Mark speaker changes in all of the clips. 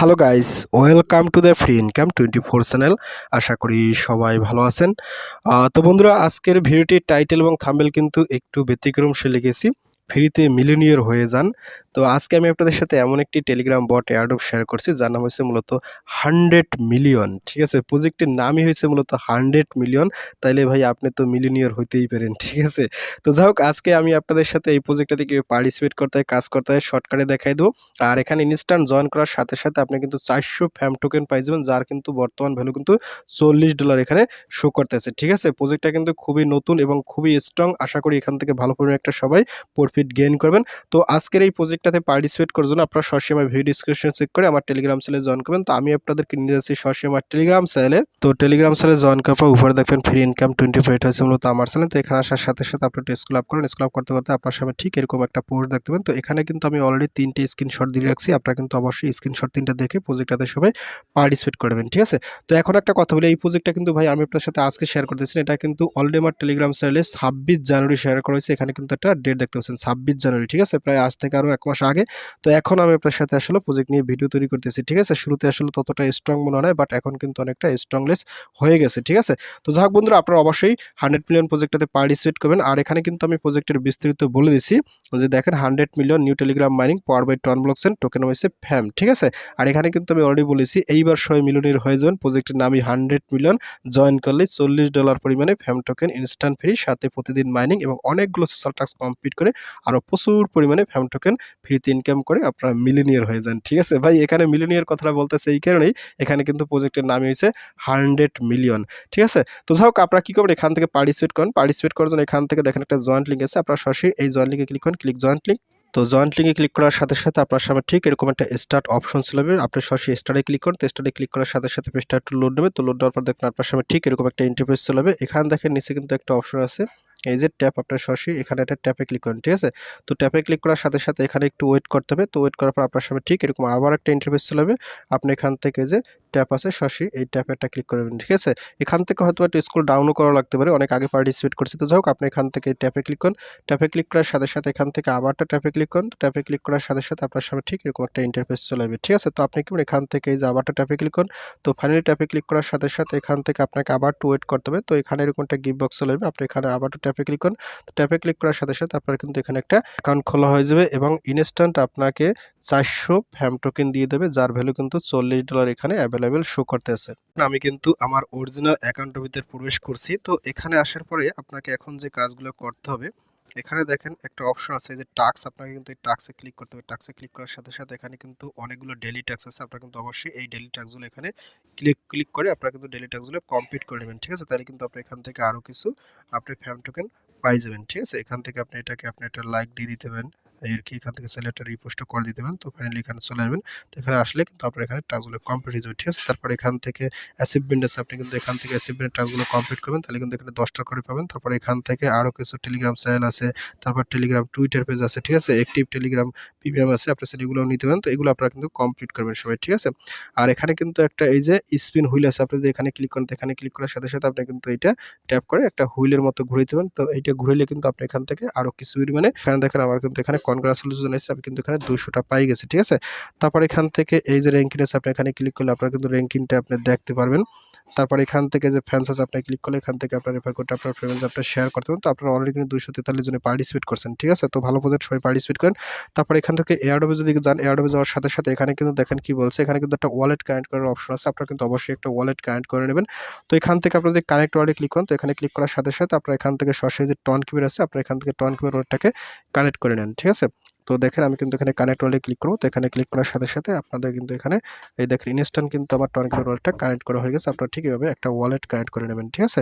Speaker 1: Hello guys welcome to the free income twenty four channel আশা করি সবাই ভালো আছেন। তো বন্ধুরা, আজকের ভিডিওটির টাইটেল এবং থাম্বেল কিন্তু একটু ব্যতিক্রম সে লিখেছি ফ্রিতে মিলিনিয়র হয়ে যান। তো আজকে আমি আপনাদের সাথে এমন একটি টেলিগ্রাম বট এয়ারডপ শেয়ার করছি, যার নাম হয়েছে মূলত হান্ড্রেড মিলিয়ন। ঠিক আছে? প্রজেক্টের নামই হয়েছে মূলত হান্ড্রেড মিলিয়ন। তাইলে ভাই আপনি তো মিলিনিয়র হইতেই পারেন, ঠিক আছে? তো যাই হোক, আজকে আমি আপনাদের সাথে এই প্রজেক্টটাতে কীভাবে পার্টিসিপেট করতে হয় কাজ করতে হয় শর্টকাটে দেখাই দেবো। আর এখানে ইনস্ট্যান্ট জয়েন করার সাথে সাথে আপনি কিন্তু চারশো ফ্যাম টোকেন পাই যাবেন, যার কিন্তু বর্তমান ভ্যালু কিন্তু চল্লিশ ডলার এখানে শো করতেছে, ঠিক আছে? প্রজেক্টটা কিন্তু খুবই নতুন এবং খুবই স্ট্রং আশা করি এখান থেকে ভালো পরিমাণে একটা সবাই প্রফিট গেইন করবেন। তো আজকের এই প্রজেক্টটাতে পার্টিসিপেট করার জন্য আপনারা আমার ভিডিও ডিসক্রিপশন চেক করে আমার টেলিগ্রাম চ্যানেলে জয়েন করবেন। তো আমি আপনাদেরকে নিয়ে যাচ্ছি সরাসরি আমার টেলিগ্রাম চ্যানেলে তো টেলিগ্রাম চ্যানেলে জয়েন করার পর উপরে দেখবেন ফ্রি ইনকাম টোয়েন্টি ফাইভ হয়েছে মূলত আমার চ্যানেল তো এখানে আসার সাথে সাথে আপনি একটা স্কুল আপ করেন। স্কুল আপ করতে করতে আপনার সামনে ঠিক এরকম একটা পোস্ট দেখতে পাবেন। তো এখানে কিন্তু আমি অলরেডি তিনটে স্ক্রিনশট দিয়ে রাখছি। আপনারা কিন্তু অবশ্যই স্ক্রিনশট তিনটা দেখে প্রজেক্টটাতে সবাই পার্টিসিপেট করবেন, ঠিক আছে? তো এখন একটা কথা বলি, এই প্রজেক্টটা কিন্তু ভাই আমি আপনার সাথে আজকে শেয়ার করতেছি এটা কিন্তু অলরেডি আমার টেলিগ্রাম চ্যানেলে ছাব্বিশ জানুয়ারি শেয়ার করা হয়েছে। এখানে কিন্তু একটা ডেট দেখতে পাচ্ছেন ছাব্বিশ জানুয়ারি, ঠিক আছে? প্রায় আজ থেকে আরও এক মাস আগে। তো এখন আমি আপনার সাথে আসলে প্রজেক্ট নিয়ে ভিডিও তৈরি করতেছি, ঠিক আছে? শুরুতে আসলে ততটা স্ট্রং মনে হয় বাট এখন কিন্তু অনেকটা স্ট্রংলেস হয়ে গেছে, ঠিক আছে? তো যাই হোক বন্ধুরা, আপনারা অবশ্যই হান্ড্রেড মিলিয়ন প্রজেক্টটাতে পার্টিসিপেট করবেন। আর এখানে কিন্তু আমি প্রজেক্টের বিস্তারিত বলে দিছি, যে দেখেন hundred million new Telegram mining power by ton ব্লকসেন token হয়েছে ফ্যাম ঠিক আছে? আর এখানে কিন্তু আমি অলরেডি বলেছি, এইবার সবাই মিলিয়নের হয়ে যাবেন। প্রজেক্টের নামই হান্ড্রেড মিলিয়ন জয়েন করলে চল্লিশ ডলার পরিমাণে ফ্যাম টোকেন ইনস্ট্যান্ট ফ্রি সাথে প্রতিদিন মাইনিং এবং অনেকগুলো সোশ্যাল টাস্ক কমপ্লিট করে আরও প্রচুর পরিমাণে ফ্যাম টোকেন ফ্রিতে ইনকাম করে আপনারা মিলিনিয়ার হয়ে যান, ঠিক আছে? ভাই, এখানে মিলিনিয়ার কথাটা বলতেছে এই কারণেই এখানে কিন্তু প্রজেক্টের নামই হয়েছে হান্ড্রেড মিলিয়ন ঠিক আছে? তো যাই হোক, আপনারা কী করবেন? এখান থেকে পার্টিসিপেট করেন। পার্টিসিপেট করার জন্য এখান থেকে দেখেন একটা জয়েন্ট লিঙ্ক আছে, আপনারা সরাসরি এই জয়েন্ট লিঙ্কে ক্লিক করেন ক্লিক জয়েন্ট লিঙ্ক তো জয়েন্ট লিঙ্কে ক্লিক করার সাথে সাথে আপনার সামনে ঠিক এরকম একটা স্টার্ট অপশন ছিল আপনি সরাসরি স্টার্টে ক্লিক করেন, তো স্টার্টে ক্লিক করার সাথে সাথে একটু লোড নেবে তো লোড দেওয়ার পর দেখবেন আপনার সামনে ঠিক এরকম একটা ইন্টারফেস চলে এখানে দেখেন নিচে কিন্তু একটা অপশন আছে। এই যে ট্যাপ আপনার সরাসরি এখানে একটা ট্যাপে ক্লিক করেন, ঠিক আছে? তো ট্যাপে ক্লিক করার সাথে সাথে এখানে একটু ওয়েট করতে হবে। তো ওয়েট করার পর আপনার সামনে ঠিক এরকম আবার একটা ইন্টারফেস চলে যাবে। আপনি এখান থেকে যে ট্যাপ আছে সরাসরি এই ট্যাপে একটা ক্লিক করবেন ঠিক আছে? এখান থেকে হয়তো একটা স্কুল ডাউনও করা লাগতে পারে। অনেক আগে পার্টিসিপেট করছে। তো যাই আপনি এখান থেকে ট্যাপে ক্লিক করুন। ট্যাপে ক্লিক করার সাথে সাথে এখান থেকে আবারটা ট্যাপে ক্লিক করুন। ট্যাপে ক্লিক করার সাথে সাথে আপনার সামনে ঠিক এরকম একটা ইন্টারফেস চলে যাবে, ঠিক আছে? তো আপনি কি এখান থেকে এই যে আবারটা ট্যাপে ক্লিক করুন। তো ফাইনালি ট্যাপে ক্লিক করার সাথে সাথে এখান থেকে আপনাকে আবার টু ওয়েট করতে হবে। তো এখানে এরকম একটা গিফট বক্স চলে যাবে। আপনি এখানে আবার ট্যাপে ক্লিক করুন। ট্যাপে ক্লিক করার সাথে সাথে আপনার কিন্তু এখানে একটা অ্যাকাউন্ট খোলা হয়ে যাবে এবং ইনস্ট্যান্ট আপনাকে চারশো ফ্যাম টোকেন দিয়ে দেবে, যার ভ্যালু কিন্তু চল্লিশ ডলার এখানে অ্যাভেলেবেল শো করতে আছে আমি কিন্তু আমার অরিজিনাল অ্যাকাউন্টের ভিতরে প্রবেশ করছি। তো এখানে আসার পরে আপনাকে এখন যে কাজগুলো করতে হবে এখানে দেখেন একটা অপশন আছে যে টাক্স আপনাকে কিন্তু এই টাক্সে ক্লিক করতে হবে। টাক্সে ক্লিক করার সাথে সাথে এখানে কিন্তু অনেকগুলো ডেলি ট্যাক্স আছে, আপনারা কিন্তু অবশ্যই এই ডেলি ট্যাক্সগুলো এখানে ক্লিক ক্লিক করে আপনারা কিন্তু ডেলি ট্যাক্সগুলো কমপ্লিট করে নেবেন, ঠিক আছে? তাহলে কিন্তু আপনি এখান থেকে আরও কিছু আপনি ফ্যাম টোকেন পাই যাবেন, ঠিক আছে? এখান থেকে আপনি এটাকে, আপনি একটা লাইক দিয়ে দিতে পারেন। এর কি এখান থেকে সেলেক্টটা রিপোস্ট করে দিতে পারেন। তো ফাইনালি এখানে চলে যাবেন তো এখানে আসলে কিন্তু আপনার এখানে টাস্কগুলো কমপ্লিট হয়ে যাবে, ঠিক আছে? তারপর এখান থেকে অ্যাচিভমেন্ট আছে, আপনি কিন্তু এখান থেকে অ্যাচিভমেন্ট টাস্কগুলো কমপ্লিট করবেন। তাহলে কিন্তু এখানে দশটা করে পাবেন। তারপর এখান থেকে আরও কিছু টেলিগ্রাম চ্যানেল আছে, তারপর টেলিগ্রাম টুইটার পেজ আছে, ঠিক আছে? অ্যাক্টিভ টেলিগ্রাম পিপিএম আছে, আপনি সেগুলো নিতে পারেন। তো এগুলো আপনারা কিন্তু কমপ্লিট করবেন সবাই, ঠিক আছে? আর এখানে কিন্তু একটা এই যে স্পিন হুইল আছে, আপনি যদি এখানে ক্লিক করেন এখানে ক্লিক করার সাথে সাথে আপনি কিন্তু এটা ট্যাপ করে একটা হুইলের মতো ঘুরে দেবেন তো এইটা ঘুরাইলে কিন্তু আপনি এখান থেকে আরও কিছু মানে এখানে দেখেন আমার কিন্তু এখানে কনগ্রাচুলেশন এসে আমি কিন্তু এখানে দুশোটা পাই গেছি, ঠিক আছে? তারপর এখান থেকে এই যে র্যাঙ্কিং আছে, আপনি এখানে ক্লিক করলে আপনার কিন্তু র্যাঙ্কিংটা আপনি দেখতে পারবেন। তারপর এখান থেকে যে ফ্যান্স আছে আপনি ক্লিক করলে এখান থেকে আপনার রেফার করতে, আপনার ফ্রেন্ডস আপনার শেয়ার করতে পারেন। তো আপনারা অলরেডি কিন্তু দুশো তেতাল্লিশ জনে পার্টিসিপেট করছেন, ঠিক আছে? তো ভালো প্রজেক্ট সবাই পার্টিসিপেট করেন। তারপর এখান থেকে এয়ারডোবে যদি যান এয়ারডোবে যাওয়ার সাথে সাথে এখানে কিন্তু দেখেন কি বলছে, এখানে কিন্তু একটা ওয়ালেট কানেক্ট করার অপশন আছে, আপনারা কিন্তু অবশ্যই একটা ওয়ালেট কানেক্ট করে নেবেন। তো এখান থেকে আপনারা যদি কানেক্ট ওয়ালেট ক্লিক করেন, তো এখানে ক্লিক করার সাথে সাথে আপনার এখান থেকে সরাসরি যে টন কিবের আছে, আপনার এখান থেকে টন কিবের ওয়ালেটটাকে কানেক্ট করে নেন, ঠিক আছে? তো দেখেন আমি কিন্তু এখানে কানেক্ট ওয়ালে ক্লিক করব। তো এখানে ক্লিক করার সাথে সাথে আপনাদের কিন্তু এখানে এই দেখেন ইনস্ট্যান্ট কিন্তু আমার টনকিপের ওয়ালেটটা কানেক্ট করা হয়ে গেছে। আপনারা ঠিক এভাবে একটা ওয়ালেট কানেক্ট করে নেবেন, ঠিক আছে?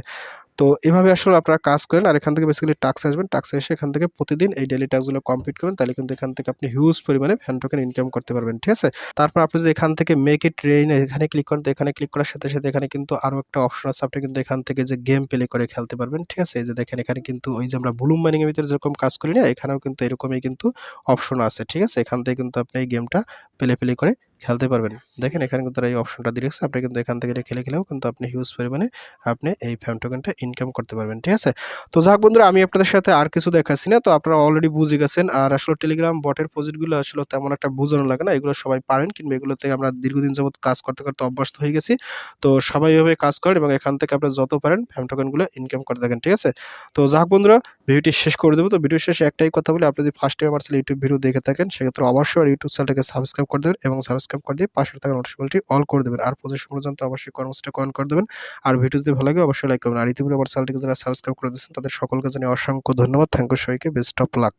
Speaker 1: তো এভাবে আসলে আপনারা কাজ করেন আর এখান থেকে বেসিক্যালি টাক্স আসবেন। টাক্স এসে এখান থেকে প্রতিদিন এই ডেলি টাক্সগুলো কমপ্লিট করবেন। তাহলে কিন্তু এখান থেকে আপনি হিউজ পরিমাণে ফ্যান টোকেন ইনকাম করতে পারবেন, ঠিক আছে? তারপর আপনি যদি এখান থেকে মেক ইট রেইন এখানে ক্লিক করেন, তো এখানে ক্লিক করার সাথে সাথে এখানে কিন্তু আরও একটা অপশন আছে। আপনি কিন্তু এখান থেকে যে গেম প্লে করে খেলতে পারবেন, ঠিক আছে? এই যে দেখেন, এখানে কিন্তু ওই যে আমরা ব্লুম মাইনিং এর ভিতরে যেরকম কাজ করি না, এখানেও কিন্তু এরকমই কিন্তু অপশন আছে, ঠিক আছে? এখান থেকে কিন্তু আপনি এই গেমটা প্লে প্লে করে খেলতে পারবেন। দেখেন এখানে কিন্তু তারা এই অপশনটা দিয়ে রেখেছে। আপনি কিন্তু এখান থেকে খেলে খেলেও কিন্তু আপনি হিউজ পরিমাণে আপনি এই ফ্যাম টোকেনটা ইনকাম করতে পারবেন, ঠিক আছে? তো যাক বন্ধুরা, আমি আপনাদের সাথে আর কিছু দেখাচ্ছি না। তো আপনারা অলরেডি বুঝে গেছেন। আর আসলে টেলিগ্রাম বটের প্রজেক্টগুলো আসলে তেমন একটা বোঝানো লাগে না। এগুলো সবাই পারেন, কিংবা এগুলো থেকে আমরা দীর্ঘদিন যাবত কাজ করতে করতে অভ্যস্ত হয়ে গেছি। তো সবাই এভাবে কাজ করেন এবং এখান থেকে আপনারা যত পারেন ফ্যাম টোকেনগুলো ইনকাম করে থাকেন, ঠিক আছে? তো যাক বন্ধুরা, ভিডিওটি শেষ করে দেবো। তো ভিডিও শেষে একটাই কথা বলি, আপনি যদি ফার্স্ট টাইম আমার ইউটিউব ভিডিও দেখে থাকেন, সেক্ষেত্রে অবশ্যই আর ইউটিউব চ্যানেলটাকে সাবস্ক্রাইব করে দেবেন এবং সাবস্ক্রাইব করে দিয়ে পাশে থাকা নোটিফিকেশনটি অল করে দেবেন। আর প্রদর্শন পর্যন্ত অবশ্যই কর্মসূচিটা কমেন্ট করে দেবেন। আর ভিডিও যদি ভালো লাগে, অবশ্যই লাইক করবেন। আর ইতিপূর্বে আমার চ্যানেলটিকে যারা সাবস্ক্রাইব করে দিয়েছেন, তাদের সকলকে জানিয়ে অসংখ্য ধন্যবাদ। থ্যাংক ইউ সবাইকে। Best of luck